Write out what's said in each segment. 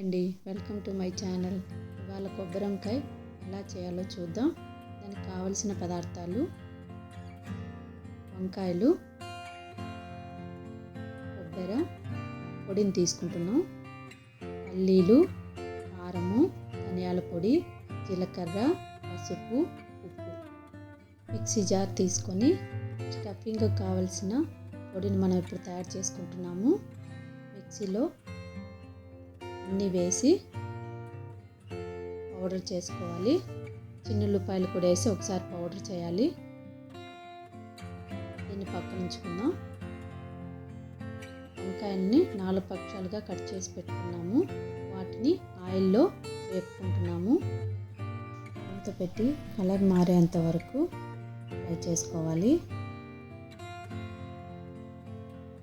అండి. Welcome to my channel. ఇవాళ కొబ్బరి వంకాయ ఎలా చేయాలో చూద్దాం. దానికి కావలసిన పదార్థాలు వంకాయలు కొబ్బరి పొడిని తీసుకుంటున్నాం. పల్లీలు కారము ధనియాల పొడి జీలకర్ర పసుపు ఉప్పు. మిక్సీ జార్ తీసుకొని స్టఫింగ్ కావలసిన పొడిని మనం ఇప్పుడు తయారు చేసుకుంటున్నాము. మిక్సీలో అన్నీ వేసి పౌడర్ చేసుకోవాలి. చిన్నుల్లిపాయలు కూడా వేసి ఒకసారి పౌడర్ చేయాలి. దీన్ని పక్కన ఉంచుకుందాం. వంకాయల్ని నాలుగు పక్షాలుగా కట్ చేసి పెట్టుకున్నాము. వాటిని ఆయిల్లో వేపుకుంటున్నాము. మూత పెట్టి కలర్ మారేంత వరకు ఫ్రై చేసుకోవాలి.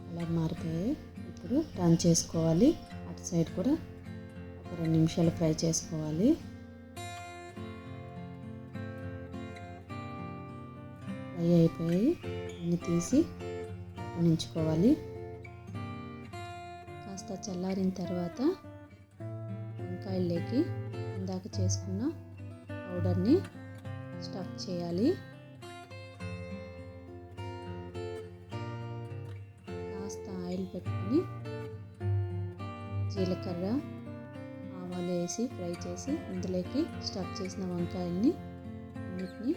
కలర్ మారిపోయాయి ఇప్పుడు టర్న్ చేసుకోవాలి. అటు సైడ్ కూడా రెండు నిమిషాలు ఫ్రై చేసుకోవాలి. ఫ్రై అయిపోయి అన్ని తీసి ఉంచుకోవాలి కాస్త చల్లారిన తర్వాత వంకాయల్లోకి ఇందాక చేసుకున్న పౌడర్ని స్టఫ్ చేయాలి. కాస్త ఆయిల్ పెట్టుకొని జీలకర్ర ఆయిల్ వేసి ఫ్రై చేసి అందులోకి స్టఫ్ చేసిన వంకాయల్ని అన్నిటిని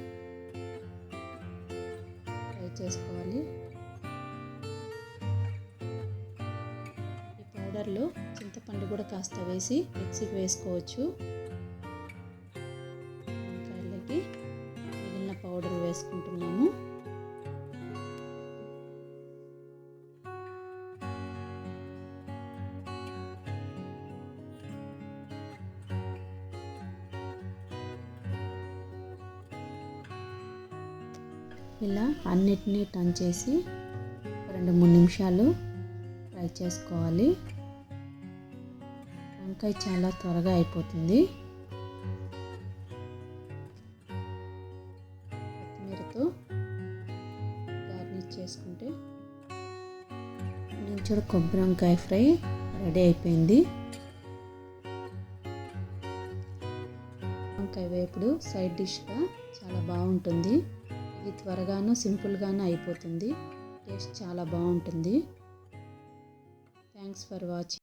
ఫ్రై చేసుకోవాలి. ఈ పౌడర్లో చింతపండు కూడా కాస్త వేసి మిక్సీకి వేసుకోవచ్చు. వంకాయలకి మిగిలిన పౌడర్ వేసుకుంటున్నాము. ఇలా అన్నిటినీ టర్న్ చేసి రెండు మూడు నిమిషాలు ఫ్రై చేసుకోవాలి. వంకాయ చాలా త్వరగా అయిపోతుంది. కొత్తిమీరతో గార్నిష్ చేసుకుంటే నేను చూడ కొబ్బరి వంకాయ ఫ్రై రెడీ అయిపోయింది. వంకాయ వేపుడు సైడ్ డిష్గా చాలా బాగుంటుంది. ఇది త్వరగాను సింపుల్గాను అయిపోతుంది. టేస్ట్ చాలా బాగుంటుంది. Thanks for watching.